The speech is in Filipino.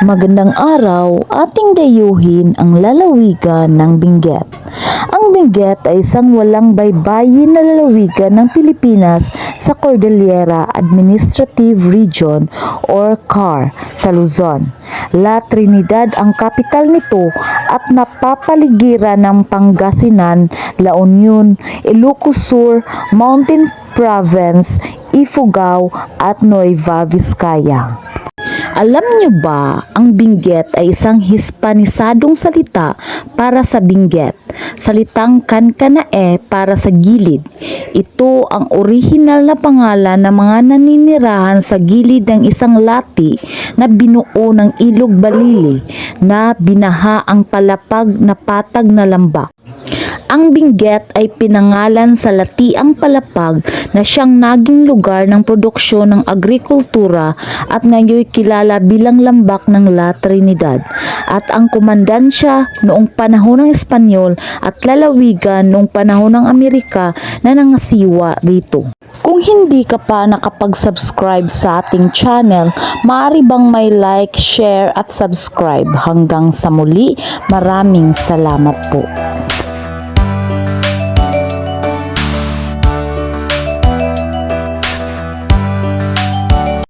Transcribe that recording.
Magandang araw, ating dayuhin ang lalawigan ng Benguet. Ang Benguet ay isang walang baybayin na lalawigan ng Pilipinas sa Cordillera Administrative Region or CAR sa Luzon. La Trinidad ang kapital nito at napapaligiran ng Pangasinan, La Union, Ilocos Sur, Mountain Province, Ifugao at Nueva Vizcaya. Alam niyo ba, ang Benguet ay isang Hispanisadong salita para sa Benguet. Salitang kankanae para sa gilid. Ito ang orihinal na pangalan ng mga naninirahan sa gilid ng isang lati na binuo ng ilog balili na binaha ang palapag na patag na lambak. Ang Benguet ay pinangalan sa Latiang Palapag na siyang naging lugar ng produksyon ng agrikultura at ngayon kilala bilang lambak ng La Trinidad at ang komandansya noong panahon ng Espanyol at lalawigan noong panahon ng Amerika na nangasiwa rito. Kung hindi ka pa nakapag-subscribe sa ating channel, maaari bang may like, share at subscribe. Hanggang sa muli, maraming salamat po.